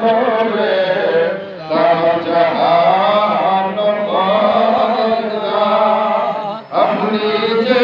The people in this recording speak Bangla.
নূরে আপনি যে